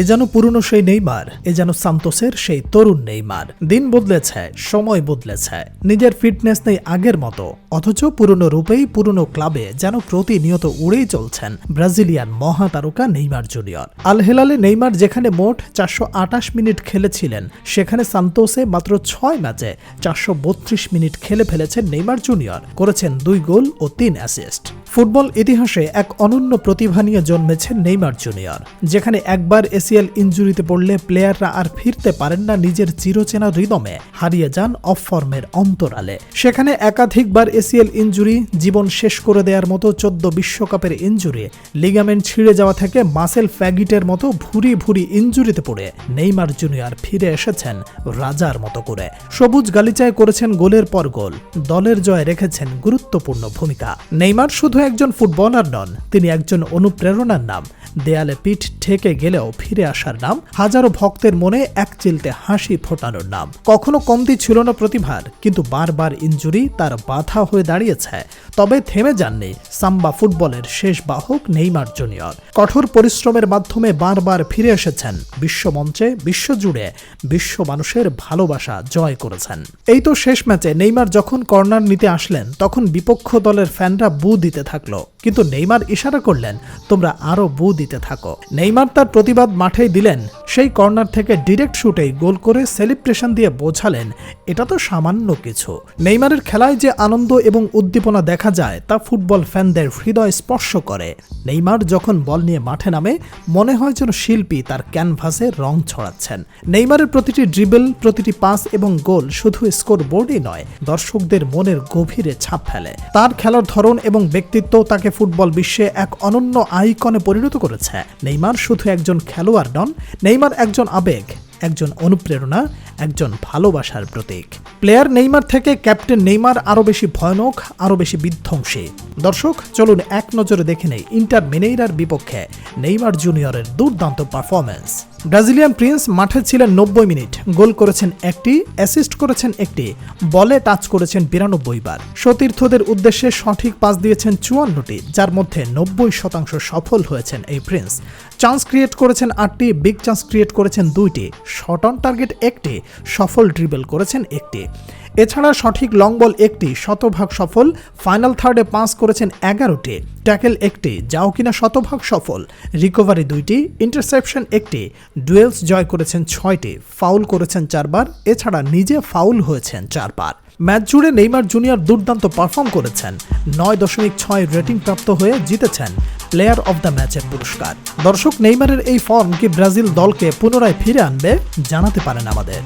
এ যেন পুরনো সেই নেইমার, এ যেন সান্তোসের সেই তরুণ নেইমার। দিন বদলেছে, সময় বদলেছে, নিজের ফিটনেস নেই আগের মতো। অথচ পুরনো রূপেই পুরনো ক্লাবে যেন প্রতিনিয়ত উড়েই চলছেন ব্রাজিলিয়ান মহাতারকা নেইমার জুনিয়র। আল হেলালে নেইমার যেখানে মোট চারশো আটাশ মিনিট খেলেছিলেন, সেখানে সান্তোসে মাত্র ছয় ম্যাচে চারশো বত্রিশ মিনিট খেলে ফেলেছেন নেইমার জুনিয়র, করেছেন দুই গোল ও তিন অ্যাসিস্ট। ফুটবল ইতিহাসে এক অনন্য প্রতিভা নিয়ে জন্মেছেন নেইমার জুনিয়র, যেখানে একবার এসিএল ইঞ্জুরিতে পড়লে প্লেয়াররা আর ফিরতে পারেন না নিজের চিরচেনা রিদমে হারিয়ে যান অফ ফর্মের অন্তরালে। সেখানে একাধিকবার এসিএল ইঞ্জুরি, জীবন শেষ করে দেওয়ার মতো চোদ্দ বিশ্বকাপের ইঞ্জুরি, লিগামেন্ট ছিঁড়ে যাওয়া থেকে মাসেল ফ্যাগিটের মতো ভুরি ভুরি ইঞ্জুরিতে পড়ে নেইমার জুনিয়র ফিরে এসেছেন রাজার মতো করে। সবুজ গালিচায় করেছেন গোলের পর গোল, দলের জয় রেখেছেন গুরুত্বপূর্ণ ভূমিকা। নেইমার শুধু একজন ফুটবলার নন, তিনি একজন অনুপ্রেরণার নাম। দেয়ালে পিঠ ঠেকে গেলেও ফিরে আসার নাম, হাজারো ভক্তের মনে এক চিলতে হাসি ফোটানোর নাম। কখনো কমতি ছিল না প্রতিভার, কিন্তু বারবার ইঞ্জুরি তার বাধা হয়ে দাঁড়িয়েছে। তবে থেমে যাননি, সাম্বা ফুটবলের শেষ বাহক নেইমার জুনিয়র। কঠোর পরিশ্রমের মাধ্যমে বারবার ফিরে এসেছেন। বিশ্বমঞ্চে বিশ্বজুড়ে বিশ্ব মানুষের ভালোবাসা জয় করেছেন। এই তো শেষ ম্যাচে নেইমার যখন কর্নার নিতে আসলেন, তখন বিপক্ষ দলের ফ্যানরা বু দিতে থাকলো কিন্তু নেইমার ইশারা করলেন, তোমরা আরও বু দিতে থাকো। নেইমার তার প্রতিবাদ মাঠেই দিলেন। সেই কর্নার থেকে ডিরেক্ট শুটেই গোল করে সেলিব্রেশন দিয়ে বোঝালেন, এটা তো সামান্য কিছু। নেইমারের খেলায় যে আনন্দ এবং উদ্দীপনা দেখা যায়, তা ফুটবল ফ্যানদের হৃদয় স্পর্শ করে। নেইমার যখন বল নিয়ে মাঠে নামে, মনে হয় যেন শিল্পী তার ক্যানভাসে রং ছড়াচ্ছেন। নেইমারের প্রতিটি ড্রিবল, প্রতিটি পাস এবং গোল শুধু স্কোর বোর্ডই নয়, দর্শকদের মনের গভীরে ছাপ ফেলে। তার খেলার ধরন এবং ব্যক্তিত্ব তাকে ফুটবল বিশ্বে এক অনন্য আইকনে পরিণত করেছে। নেইমার শুধু একজন খেলোয়াড় নন, নেইমার একজন আবেগ। একজন অনুপ্রেরণা, একজন ভালোবাসার প্রতীক। প্লেয়ার নেইমার থেকে ক্যাপ্টেন নেইমার আরও বেশি ভয়ানক, আরও বেশি বিধ্বংসী। দর্শক, চলুন এক নজরে দেখে নেই ইন্টার মেনেইরার বিপক্ষে নেইমার জুনিয়রের দুর্দান্ত পারফরমেন্স ব্রাজিলিয়ান প্রিন্স মাঠে ছিলেন নব্বই মিনিট। গোল করেছেন একটি, অ্যাসিস্ট করেছেন একটি, বলে টাচ করেছেন বিরানব্বই বার। সতীর্থদের উদ্দেশ্যে সঠিক পাস দিয়েছেন চুয়ান্নটি, যার মধ্যে নব্বই শতাংশ সফল হয়েছেন এই প্রিন্স। চান্স ক্রিয়েট করেছেন আটটি বিগ চান্স ক্রিয়েট করেছেন দুইটি শট অন টার্গেট একটি, সফল ড্রিবল করেছেন একটি। এছাড়া সঠিক লং বল একটি, শতভাগ সফল ফাইনাল থার্ডে পাস করেছেন এগারোটি ট্যাকেল একটি, যাও কিনা শতভাগ সফল রিকভারি দুইটি ইন্টারসেপশন একটি ডুয়েলস জয় করেছেন ছয়টি ফাউল করেছেন চারবার, এছাড়া নিজে ফাউল হয়েছেন চারবার। ম্যাচ জুড়ে নেইমার জুনিয়র দুর্দান্ত পারফর্ম করেছেন, নয় দশমিক ছয় রেটিং প্রাপ্ত হয়ে জিতেছেন প্লেয়ার অব দ্য ম্যাচের পুরস্কার। দর্শক নেইমারের এই ফর্ম কি ব্রাজিল দলকে পুনরায় ফিরে আনবে জানাতে পারেন আমাদের।